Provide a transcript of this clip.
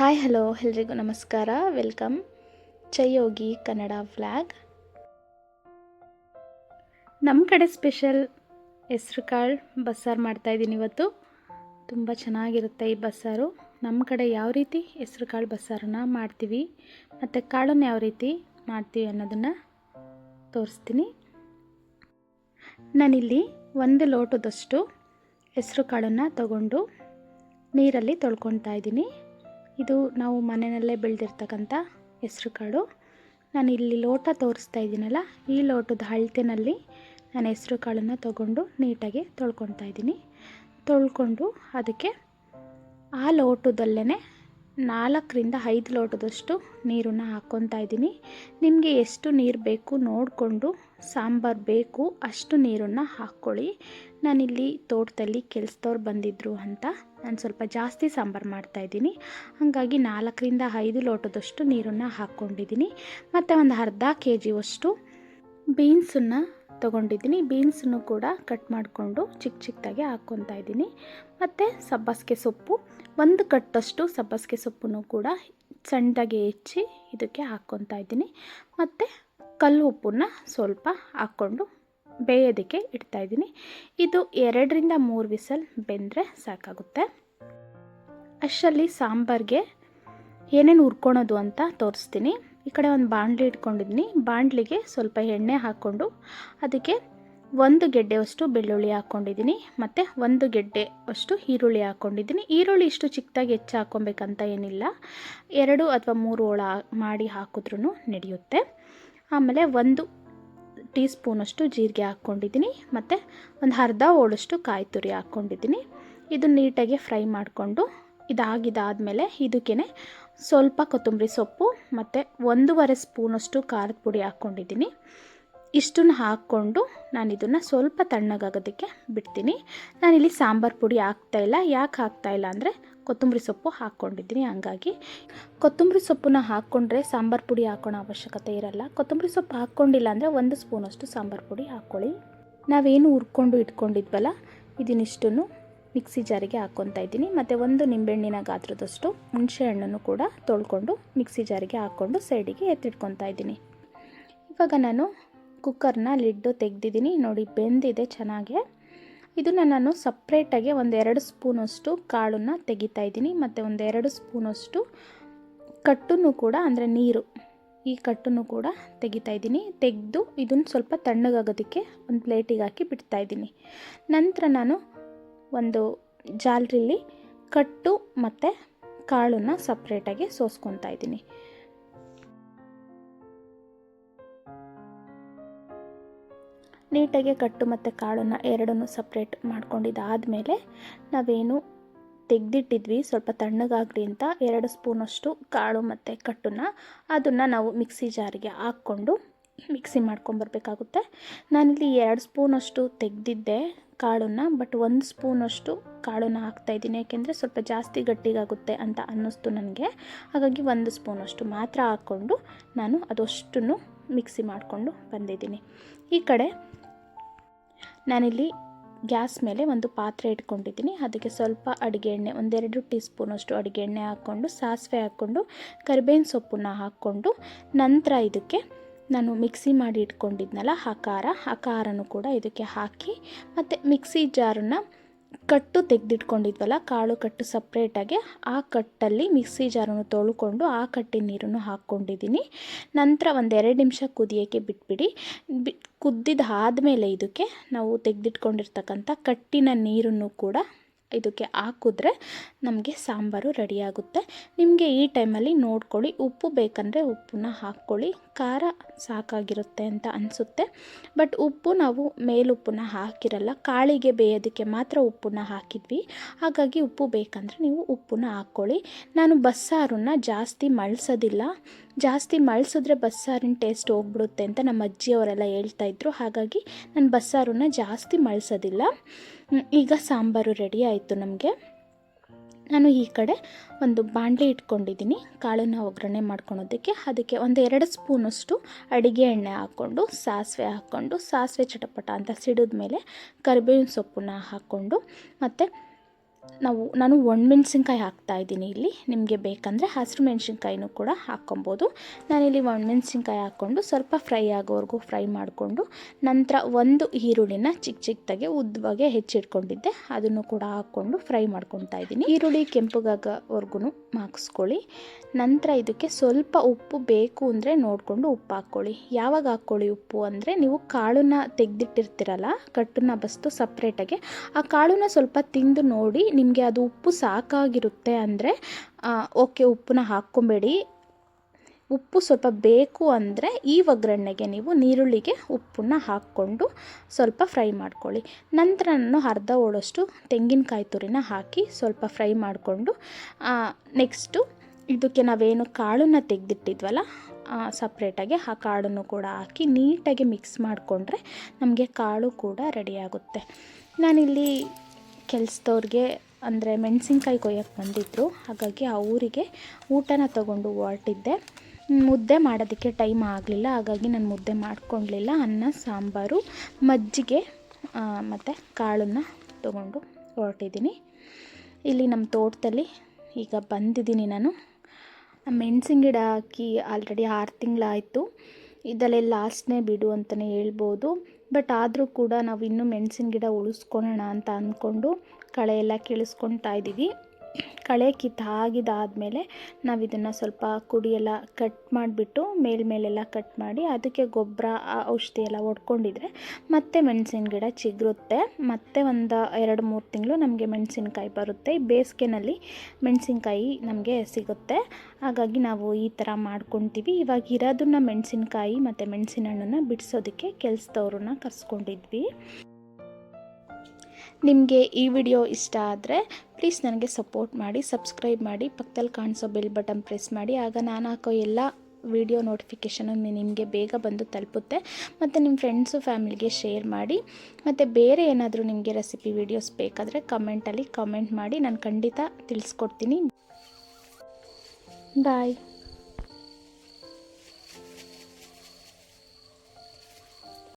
Hi, hello, ಎಲ್ರಿಗೂ ನಮಸ್ಕಾರ. Welcome. ಚಯೋಗಿ Kannada flag ನಮ್ಮ ಕಡೆ ಸ್ಪೆಷಲ್ ಹೆಸ್ರು ಕಾಳು ಬಸ್ಸಾರು ಮಾಡ್ತಾಯಿದ್ದೀನಿ ಇವತ್ತು. ತುಂಬ ಚೆನ್ನಾಗಿರುತ್ತೆ ಈ ಬಸ್ಸಾರು. ನಮ್ಮ ಕಡೆ ಯಾವ ರೀತಿ ಹೆಸ್ರು ಕಾಳು ಬಸ್ಸಾರನ್ನ ಮಾಡ್ತೀವಿ, ಮತ್ತು ಕಾಳನ್ನು ಯಾವ ರೀತಿ ಮಾಡ್ತೀವಿ ಅನ್ನೋದನ್ನು ತೋರಿಸ್ತೀನಿ. ನಾನಿಲ್ಲಿ ಒಂದು ಲೋಟದಷ್ಟು ಹೆಸ್ರು ಕಾಳನ್ನು ತಗೊಂಡು ನೀರಲ್ಲಿ ತೊಳ್ಕೊತಾ ಇದ್ದೀನಿ. ಇದು ನಾವು ಮನೆಯಲ್ಲೇ ಬೆಳೆದಿರ್ತಕ್ಕಂಥ ಹೆಸ್ರು ಕಾಳು. ನಾನು ಇಲ್ಲಿ ಲೋಟ ತೋರಿಸ್ತಾ ಇದ್ದೀನಲ್ಲ, ಈ ಲೋಟದ ಅಳತೆನಲ್ಲಿ ನಾನು ಹೆಸ್ರು ಕಾಳನ್ನು ತಗೊಂಡು ನೀಟಾಗಿ ತೊಳ್ಕೊತಾ ಇದ್ದೀನಿ. ತೊಳ್ಕೊಂಡು ಅದಕ್ಕೆ ಆ ಲೋಟದಲ್ಲೇ ನಾಲ್ಕರಿಂದ ಐದು ಲೋಟದಷ್ಟು ನೀರನ್ನು ಹಾಕ್ಕೊತಾ ಇದ್ದೀನಿ. ನಿಮಗೆ ಎಷ್ಟು ನೀರು ಬೇಕು ನೋಡಿಕೊಂಡು, ಸಾಂಬಾರು ಬೇಕು ಅಷ್ಟು ನೀರನ್ನು ಹಾಕ್ಕೊಳ್ಳಿ. ನಾನಿಲ್ಲಿ ತೋಟದಲ್ಲಿ ಕೆಲಸದವ್ರು ಬಂದಿದ್ದರು ಅಂತ. ನಾನು ಸ್ವಲ್ಪ ಜಾಸ್ತಿ ಸಾಂಬಾರು ಮಾಡ್ತಾಯಿದ್ದೀನಿ ಹಾಗಾಗಿ ನಾಲ್ಕರಿಂದ ಐದು ಲೋಟದಷ್ಟು ನೀರನ್ನು ಹಾಕ್ಕೊಂಡಿದ್ದೀನಿ. ಮತ್ತು ಒಂದು ಅರ್ಧ ಕೆ ಜಿಯಷ್ಟು ಬೀನ್ಸನ್ನು ತೊಗೊಂಡಿದ್ದೀನಿ. ಬೀನ್ಸನ್ನು ಕೂಡ ಕಟ್ ಮಾಡಿಕೊಂಡು ಚಿಕ್ಕ ಚಿಕ್ಕದಾಗಿ ಹಾಕ್ಕೊತಾ ಇದ್ದೀನಿ. ಮತ್ತು ಸಬ್ಬಸಿಗೆ ಸೊಪ್ಪು, ಒಂದು ಕಟ್ಟಷ್ಟು ಸಬ್ಬಸಿಗೆ ಸೊಪ್ಪನ್ನು ಕೂಡ ಸಣ್ಣದಾಗಿ ಹೆಚ್ಚಿ ಇದಕ್ಕೆ ಹಾಕ್ಕೊತಾ ಇದ್ದೀನಿ. ಮತ್ತು ಕಲ್ಲು ಉಪ್ಪನ್ನು ಸ್ವಲ್ಪ ಹಾಕ್ಕೊಂಡು ಬೇಯೋದಕ್ಕೆ ಇಡ್ತಾಯಿದ್ದೀನಿ ಇದು ಎರಡರಿಂದ ಮೂರು ವಿಸಲ್ ಬೆಂದರೆ ಸಾಕಾಗುತ್ತೆ. ಅಷ್ಟರಲ್ಲಿ ಸಾಂಬಾರಿಗೆ ಏನೇನು ಹುರ್ಕೊಳೋದು ಅಂತ ತೋರಿಸ್ತೀನಿ. ಈ ಕಡೆ ಒಂದು ಬಾಣಲಿ ಇಟ್ಕೊಂಡಿದ್ದೀನಿ. ಬಾಣಲಿಗೆ ಸ್ವಲ್ಪ ಎಣ್ಣೆ ಹಾಕ್ಕೊಂಡು ಅದಕ್ಕೆ ಒಂದು ಗೆಡ್ಡೆಯಷ್ಟು ಬೆಳ್ಳುಳ್ಳಿ ಹಾಕ್ಕೊಂಡಿದ್ದೀನಿ. ಮತ್ತು ಒಂದು ಗೆಡ್ಡೆ ಅಷ್ಟು ಈರುಳ್ಳಿ ಹಾಕ್ಕೊಂಡಿದ್ದೀನಿ. ಈರುಳ್ಳಿ ಇಷ್ಟು ಚಿಕ್ಕದಾಗಿ ಹೆಚ್ಚು ಹಾಕ್ಕೊಬೇಕಂತ ಏನಿಲ್ಲ. ಎರಡು ಅಥವಾ ಮೂರು ಹೋಳ ಮಾಡಿ ಹಾಕಿದ್ರೂ ನಡೆಯುತ್ತೆ. ಆಮೇಲೆ ಒಂದು ಟೀ ಸ್ಪೂನಷ್ಟು ಜೀರಿಗೆ ಹಾಕ್ಕೊಂಡಿದ್ದೀನಿ ಮತ್ತು ಒಂದು ಅರ್ಧ ಹೋಳಷ್ಟು ಕಾಯಿ ತುರಿ ಹಾಕ್ಕೊಂಡಿದ್ದೀನಿ. ಇದು ನೀಟಾಗಿ ಫ್ರೈ ಮಾಡಿಕೊಂಡು ಇದಾಗಿದ್ದಾದಮೇಲೆ ಇದಕ್ಕೇ ಸ್ವಲ್ಪ ಕೊತ್ತಂಬರಿ ಸೊಪ್ಪು ಮತ್ತು ಒಂದೂವರೆ ಸ್ಪೂನಷ್ಟು ಖಾರದ ಪುಡಿ ಹಾಕ್ಕೊಂಡಿದ್ದೀನಿ. ಇಷ್ಟನ್ನು ಹಾಕ್ಕೊಂಡು ನಾನು ಇದನ್ನು ಸ್ವಲ್ಪ ತಣ್ಣಗಾಗೋದಕ್ಕೆ ಬಿಡ್ತೀನಿ. ನಾನಿಲ್ಲಿ ಸಾಂಬಾರು ಪುಡಿ ಹಾಕ್ತಾಯಿಲ್ಲ ಯಾಕೆ ಹಾಕ್ತಾಯಿಲ್ಲ ಅಂದರೆ ಕೊತ್ತಂಬರಿ ಸೊಪ್ಪು ಹಾಕ್ಕೊಂಡಿದ್ದೀನಿ. ಹಂಗಾಗಿ ಕೊತ್ತಂಬರಿ ಸೊಪ್ಪನ್ನ ಹಾಕ್ಕೊಂಡ್ರೆ ಸಾಂಬಾರು ಪುಡಿ ಹಾಕೋಣ ಅವಶ್ಯಕತೆ ಇರಲ್ಲ. ಕೊತ್ತಂಬರಿ ಸೊಪ್ಪು ಹಾಕ್ಕೊಂಡಿಲ್ಲ ಅಂದರೆ ಒಂದು ಸ್ಪೂನಷ್ಟು ಸಾಂಬಾರು ಪುಡಿ ಹಾಕ್ಕೊಳ್ಳಿ. ನಾವೇನು ಹುರ್ಕೊಂಡು ಇಟ್ಕೊಂಡಿದ್ವಲ್ಲ, ಇದನ್ನಿಷ್ಟನ್ನು ಮಿಕ್ಸಿ ಜಾರಿಗೆ ಹಾಕ್ಕೊತಾ ಇದ್ದೀನಿ. ಮತ್ತು ಒಂದು ನಿಂಬೆಹಣ್ಣಿನ ಗಾತ್ರದಷ್ಟು ಹುಣಸೆ ಹಣ್ಣನ್ನು ಕೂಡ ತೊಳ್ಕೊಂಡು ಮಿಕ್ಸಿ ಜಾರಿಗೆ ಹಾಕ್ಕೊಂಡು ಸೈಡಿಗೆ ಎತ್ತಿಟ್ಕೊತಾ ಇದ್ದೀನಿ. ಇವಾಗ ನಾನು ಕುಕ್ಕರ್ನ ಲಿಡ್ಡು ತೆಗೆದಿದ್ದೀನಿ. ನೋಡಿ, ಬೆಂದಿದೆ ಚೆನ್ನಾಗೆ. ಇದನ್ನು ನಾನು ಸಪ್ರೇಟಾಗಿ ಒಂದೆರಡು ಸ್ಪೂನಷ್ಟು ಕಾಳನ್ನು ತೆಗಿತಾ ಇದ್ದೀನಿ, ಮತ್ತು ಒಂದೆರಡು ಸ್ಪೂನಷ್ಟು ಕಟ್ಟನ್ನು ಕೂಡ, ಅಂದರೆ ನೀರು, ಈ ಕಟ್ಟನ್ನು ಕೂಡ ತೆಗಿತಾ ಇದ್ದೀನಿ. ತೆಗೆದು ಇದನ್ನು ಸ್ವಲ್ಪ ತಣ್ಣಗಾಗೋದಕ್ಕೆ ಒಂದು ಪ್ಲೇಟಿಗೆ ಹಾಕಿ ಬಿಡ್ತಾ ಇದ್ದೀನಿ. ನಂತರ ನಾನು ಒಂದು ಜಾಲರಿಲಿ ಕಟ್ಟು ಮತ್ತು ಕಾಳನ್ನು ಸಪ್ರೇಟಾಗಿ ಸೋಸ್ಕೊತಾ ಇದ್ದೀನಿ. ನೀಟಾಗಿ ಕಟ್ಟು ಮತ್ತು ಕಾಳನ್ನು ಎರಡನ್ನೂ ಸಪ್ರೇಟ್ ಮಾಡ್ಕೊಂಡಿದ್ದಾದಮೇಲೆ ನಾವೇನು ತೆಗೆದಿಟ್ಟಿದ್ವಿ, ಸ್ವಲ್ಪ ತಣ್ಣಗಾಗಲಿ ಅಂತ ಎರಡು ಸ್ಪೂನಷ್ಟು ಕಾಳು ಮತ್ತು ಕಟ್ಟನ್ನು ಅದನ್ನು ನಾವು ಮಿಕ್ಸಿ ಜಾರಿಗೆ ಹಾಕ್ಕೊಂಡು ಮಿಕ್ಸಿ ಮಾಡ್ಕೊಂಬರ್ಬೇಕಾಗುತ್ತೆ ನಾನಿಲ್ಲಿ ಎರಡು ಸ್ಪೂನಷ್ಟು ತೆಗೆದಿದ್ದೆ ಕಾಳನ್ನು, ಬಟ್ ಒಂದು ಸ್ಪೂನಷ್ಟು ಕಾಳನ್ನು ಹಾಕ್ತಾಯಿದ್ದೀನಿ ಯಾಕೆಂದರೆ ಸ್ವಲ್ಪ ಜಾಸ್ತಿ ಗಟ್ಟಿಗಾಗುತ್ತೆ ಅಂತ ಅನ್ನಿಸ್ತು ನನಗೆ. ಹಾಗಾಗಿ ಒಂದು ಸ್ಪೂನಷ್ಟು ಮಾತ್ರ ಹಾಕ್ಕೊಂಡು ನಾನು ಅದಷ್ಟನ್ನು ಮಿಕ್ಸಿ ಮಾಡಿಕೊಂಡು ಬಂದಿದ್ದೀನಿ. ಈ ಕಡೆ ನಾನಿಲ್ಲಿ ಗ್ಯಾಸ್ ಮೇಲೆ ಒಂದು ಪಾತ್ರೆ ಇಟ್ಕೊಂಡಿದ್ದೀನಿ. ಅದಕ್ಕೆ ಸ್ವಲ್ಪ ಅಡುಗೆ ಎಣ್ಣೆ, ಒಂದೆರಡು ಟೀ ಸ್ಪೂನಷ್ಟು ಅಡುಗೆ ಎಣ್ಣೆ ಹಾಕ್ಕೊಂಡು, ಸಾಸಿವೆ ಹಾಕ್ಕೊಂಡು, ಕರಿಬೇವಿನ ಸೊಪ್ಪನ್ನ ಹಾಕ್ಕೊಂಡು, ನಂತರ ಇದಕ್ಕೆ ನಾನು ಮಿಕ್ಸಿ ಮಾಡಿ ಇಟ್ಕೊಂಡಿದ್ನಲ್ಲ ಆ ಖಾರ, ಆ ಖಾರನೂ ಕೂಡ ಇದಕ್ಕೆ ಹಾಕಿ, ಮತ್ತು ಮಿಕ್ಸಿ ಜಾರನ್ನು ಕಟ್ಟು ತೆಗೆದಿಟ್ಕೊಂಡಿದ್ವಲ್ಲ, ಕಾಳು ಕಟ್ಟು ಸಪ್ರೇಟಾಗಿ ಆ ಕಟ್ಟಲ್ಲಿ ಮಿಕ್ಸಿ ಜಾರನ್ನು ತೊಳ್ಕೊಂಡು ಆ ಕಟ್ಟಿನ ನೀರನ್ನು ಹಾಕ್ಕೊಂಡಿದ್ದೀನಿ. ನಂತರ ಒಂದು ಎರಡು ನಿಮಿಷ ಕುದಿಯೋಕ್ಕೆ ಬಿಟ್ಬಿಡಿ. ಬಿ ಕುದ್ದಿದ್ದು ಆದಮೇಲೆ ಇದಕ್ಕೆ ನಾವು ತೆಗೆದಿಟ್ಕೊಂಡಿರ್ತಕ್ಕಂಥ ಕಟ್ಟಿನ ನೀರನ್ನು ಕೂಡ ಇದಕ್ಕೆ ಹಾಕಿದ್ರೆ ನಮಗೆ ಸಾಂಬಾರು ರೆಡಿಯಾಗುತ್ತೆ ನಿಮಗೆ ಈ ಟೈಮಲ್ಲಿ ನೋಡ್ಕೊಳ್ಳಿ, ಉಪ್ಪು ಬೇಕಂದರೆ ಉಪ್ಪನ್ನ ಹಾಕ್ಕೊಳ್ಳಿ. ಖಾರ ಸಾಕಾಗಿರುತ್ತೆ ಅಂತ ಅನಿಸುತ್ತೆ. ಬಟ್ ಉಪ್ಪು ನಾವು ಮೇಲುಪ್ಪನ್ನ ಹಾಕಿರಲ್ಲ, ಕಾಳಿಗೆ ಬೇಯೋದಕ್ಕೆ ಮಾತ್ರ ಉಪ್ಪನ್ನ ಹಾಕಿದ್ವಿ. ಹಾಗಾಗಿ ಉಪ್ಪು ಬೇಕಂದರೆ ನೀವು ಉಪ್ಪನ್ನ ಹಾಕ್ಕೊಳ್ಳಿ. ನಾನು ಬಸ್ಸಾರನ್ನ ಜಾಸ್ತಿ ಮಳ್ಸೋದಿಲ್ಲ. ಜಾಸ್ತಿ ಮಳ್ಸಿದ್ರೆ ಬಸ್ಸಾರಿನ ಟೇಸ್ಟ್ ಹೋಗ್ಬಿಡುತ್ತೆ ಅಂತ ನಮ್ಮ ಅಜ್ಜಿಯವರೆಲ್ಲ ಹೇಳ್ತಾಯಿದ್ರು ಹಾಗಾಗಿ ನಾನು ಬಸ್ಸಾರನ್ನ ಜಾಸ್ತಿ ಮಳ್ಸೋದಿಲ್ಲ. ಈಗ ಸಾಂಬಾರು ರೆಡಿ ಆಯಿತು ನಮಗೆ. ನಾನು ಈ ಕಡೆ ಒಂದು ಬಾಂಡ್ಲಿ ಇಟ್ಕೊಂಡಿದ್ದೀನಿ. ಕಾಳನ್ನು ಒಗ್ಗರಣೆ ಮಾಡ್ಕೊಳೋದಕ್ಕೆ. ಅದಕ್ಕೆ ಒಂದು ಎರಡು ಸ್ಪೂನಷ್ಟು ಅಡುಗೆ ಎಣ್ಣೆ ಹಾಕ್ಕೊಂಡು, ಸಾಸಿವೆ ಹಾಕ್ಕೊಂಡು, ಸಾಸಿವೆ ಚಟಪಟ ಅಂತ ಸಿಡಿದ ಮೇಲೆ ಕರಿಬೇವಿನ ಸೊಪ್ಪನ್ನ ಹಾಕ್ಕೊಂಡು ಮತ್ತು ನಾವು, ನಾನು ಒಣಮೆಣ್ಸಿನ್ಕಾಯಿ ಹಾಕ್ತಾಯಿದ್ದೀನಿ ಇಲ್ಲಿ. ನಿಮಗೆ ಬೇಕಂದರೆ ಹಸಿರು ಮೆಣಸಿನ್ಕಾಯಿನೂ ಕೂಡ ಹಾಕ್ಕೊಬೋದು. ನಾನಿಲ್ಲಿ ಒಣಮೆಣ್ಸಿನ್ಕಾಯಿ ಹಾಕ್ಕೊಂಡು ಸ್ವಲ್ಪ ಫ್ರೈ ಆಗೋವರೆಗೂ ಫ್ರೈ ಮಾಡಿಕೊಂಡು ನಂತರ ಒಂದು ಈರುಳ್ಳಿನ ಚಿಕ್ಕ ಚಿಕ್ಕದಾಗೆ ಉದ್ದವಾಗೆ ಹೆಚ್ಚಿಟ್ಕೊಂಡಿದ್ದೆ. ಅದನ್ನು ಕೂಡ ಹಾಕ್ಕೊಂಡು ಫ್ರೈ ಮಾಡ್ಕೊತಾ ಇದ್ದೀನಿ. ಈರುಳ್ಳಿ ಕೆಂಪುಗಾಗವರೆಗೂ ಹಾಕಿಸ್ಕೊಳ್ಳಿ. ನಂತರ ಇದಕ್ಕೆ ಸ್ವಲ್ಪ ಉಪ್ಪು ಬೇಕು ಅಂದರೆ ನೋಡಿಕೊಂಡು ಉಪ್ಪು ಹಾಕ್ಕೊಳ್ಳಿ. ಯಾವಾಗ ಹಾಕ್ಕೊಳ್ಳಿ ಉಪ್ಪು ಅಂದರೆ ನೀವು ಕಾಳನ್ನ ತೆಗೆದಿಟ್ಟಿರ್ತೀರಲ್ಲ, ಕಟ್ಟನ್ನ ಬಸ್ತು ಸಪ್ರೇಟಾಗಿ ಆ ಕಾಳನ್ನ ಸ್ವಲ್ಪ ತಿಂದು ನೋಡಿ ನಿಮಗೆ ಅದು ಉಪ್ಪು ಸಾಕಾಗಿರುತ್ತೆ ಅಂದರೆ ಓಕೆ, ಉಪ್ಪನ್ನ ಹಾಕ್ಕೊಬೇಡಿ. ಉಪ್ಪು ಸ್ವಲ್ಪ ಬೇಕು ಅಂದರೆ ಈ ಒಗ್ಗರಣೆಗೆ ನೀವು ನೀರುಳ್ಳಿಗೆ ಉಪ್ಪನ್ನ ಹಾಕ್ಕೊಂಡು ಸ್ವಲ್ಪ ಫ್ರೈ ಮಾಡ್ಕೊಳ್ಳಿ. ನಂತರ ನಾನು ಅರ್ಧ ಓಳಷ್ಟು ತೆಂಗಿನಕಾಯಿ ತುರಿನ ಹಾಕಿ ಸ್ವಲ್ಪ ಫ್ರೈ ಮಾಡಿಕೊಂಡು ನೆಕ್ಸ್ಟು ಇದಕ್ಕೆ ನಾವೇನು ಕಾಳನ್ನು ತೆಗೆದಿಟ್ಟಿದ್ವಲ್ಲ ಸಪ್ರೇಟಾಗಿ ಆ ಕಾಳನ್ನು ಕೂಡ ಹಾಕಿ ನೀಟಾಗಿ ಮಿಕ್ಸ್ ಮಾಡಿಕೊಂಡ್ರೆ ನಮಗೆ ಕಾಳು ಕೂಡ ರೆಡಿಯಾಗುತ್ತೆ ನಾನಿಲ್ಲಿ ಕೆಲಸದವ್ರಿಗೆ ಅಂದರೆ ಮೆಣಸಿನ್ಕಾಯಿ ಕೊಯ್ಯಕ್ಕೆ ಬಂದಿದ್ದರು ಹಾಗಾಗಿ ಆ ಊರಿಗೆ ಊಟನ ತಗೊಂಡು ಹೊರಟಿದ್ದೆ. ಮುದ್ದೆ ಮಾಡೋದಕ್ಕೆ ಟೈಮ್ ಆಗಲಿಲ್ಲ. ಹಾಗಾಗಿ ನಾನು ಮುದ್ದೆ ಮಾಡ್ಕೊಳ್ಲಿಲ್ಲ ಅನ್ನ, ಸಾಂಬಾರು, ಮಜ್ಜಿಗೆ ಮತ್ತು ಕಾಳನ್ನು ತಗೊಂಡು ಹೊರಟಿದ್ದೀನಿ. ಇಲ್ಲಿ ನಮ್ಮ ತೋಟದಲ್ಲಿ ಈಗ ಬಂದಿದ್ದೀನಿ ನಾನು. ಮೆಣಸಿನ ಗಿಡ ಹಾಕಿ ಆಲ್ರೆಡಿ ಆರು ತಿಂಗಳಾಯಿತು. ಇದಲ್ಲೇ ಲಾಸ್ಟ್ನೇ ಬಿಡು ಅಂತಲೇ ಹೇಳ್ಬೋದು. ಬಟ್ ಆದರೂ ಕೂಡ ನಾವು ಇನ್ನೂ ಮೆಣಸಿನ ಗಿಡ ಉಳಿಸ್ಕೊಳೋಣ ಅಂತ ಅಂದ್ಕೊಂಡು ಕಳೆ ಎಲ್ಲ ಕೀಳಿಸ್ಕೊಳ್ತಾ ಇದ್ದೀವಿ. ಕಳೆ ಕಿತ್ತಾಗಿದ್ದಾದಮೇಲೆ ನಾವು ಇದನ್ನು ಸ್ವಲ್ಪ ಕುಡಿಯೆಲ್ಲ ಕಟ್ ಮಾಡಿಬಿಟ್ಟು ಮೇಲ್ಮೇಲೆಲ್ಲ ಕಟ್ ಮಾಡಿ ಅದಕ್ಕೆ ಗೊಬ್ಬರ ಔಷಧಿ ಎಲ್ಲ ಹೊಡ್ಕೊಂಡಿದ್ರೆ ಮತ್ತೆ ಮೆಣಸಿನ ಗಿಡ ಚಿಗುರುತ್ತೆ. ಮತ್ತೆ ಒಂದು ಎರಡು ಮೂರು ತಿಂಗಳು ನಮಗೆ ಮೆಣಸಿನಕಾಯಿ ಬರುತ್ತೆ. ಬೇಸಿಗೆನಲ್ಲಿ ಮೆಣಸಿನ್ಕಾಯಿ ನಮಗೆ ಸಿಗುತ್ತೆ. ಹಾಗಾಗಿ ನಾವು ಈ ಥರ ಮಾಡ್ಕೊತೀವಿ ಇವಾಗ ಇರೋದನ್ನ ಮೆಣಸಿನಕಾಯಿ ಮತ್ತು ಮೆಣಸಿನ ಹಣ್ಣನ್ನು ಬಿಡಿಸೋದಕ್ಕೆ ಕೆಲಸದವ್ರನ್ನ ಕರ್ಸ್ಕೊಂಡಿದ್ವಿ. ನಿಮಗೆ ಈ ವಿಡಿಯೋ ಇಷ್ಟ ಆದರೆ ಪ್ಲೀಸ್ ನನಗೆ ಸಪೋರ್ಟ್ ಮಾಡಿ ಸಬ್ಸ್ಕ್ರೈಬ್ ಮಾಡಿ, ಪಕ್ಕದಲ್ಲಿ ಕಾಣಿಸೋ ಬೆಲ್ ಬಟನ್ ಪ್ರೆಸ್ ಮಾಡಿ. ಆಗ ನಾನು ಹಾಕೋ ಎಲ್ಲ ವಿಡಿಯೋ ನೋಟಿಫಿಕೇಷನು ನಿಮಗೆ ಬೇಗ ಬಂದು ತಲುಪುತ್ತೆ. ಮತ್ತು ನಿಮ್ಮ ಫ್ರೆಂಡ್ಸು ಫ್ಯಾಮಿಲಿಗೆ ಶೇರ್ ಮಾಡಿ. ಮತ್ತು ಬೇರೆ ಏನಾದರೂ ನಿಮಗೆ ರೆಸಿಪಿ ವೀಡಿಯೋಸ್ ಬೇಕಾದರೆ ಕಮೆಂಟಲ್ಲಿ ಕಮೆಂಟ್ ಮಾಡಿ. ನಾನು ಖಂಡಿತ ತಿಳಿಸ್ಕೊಡ್ತೀನಿ. ಬಾಯ್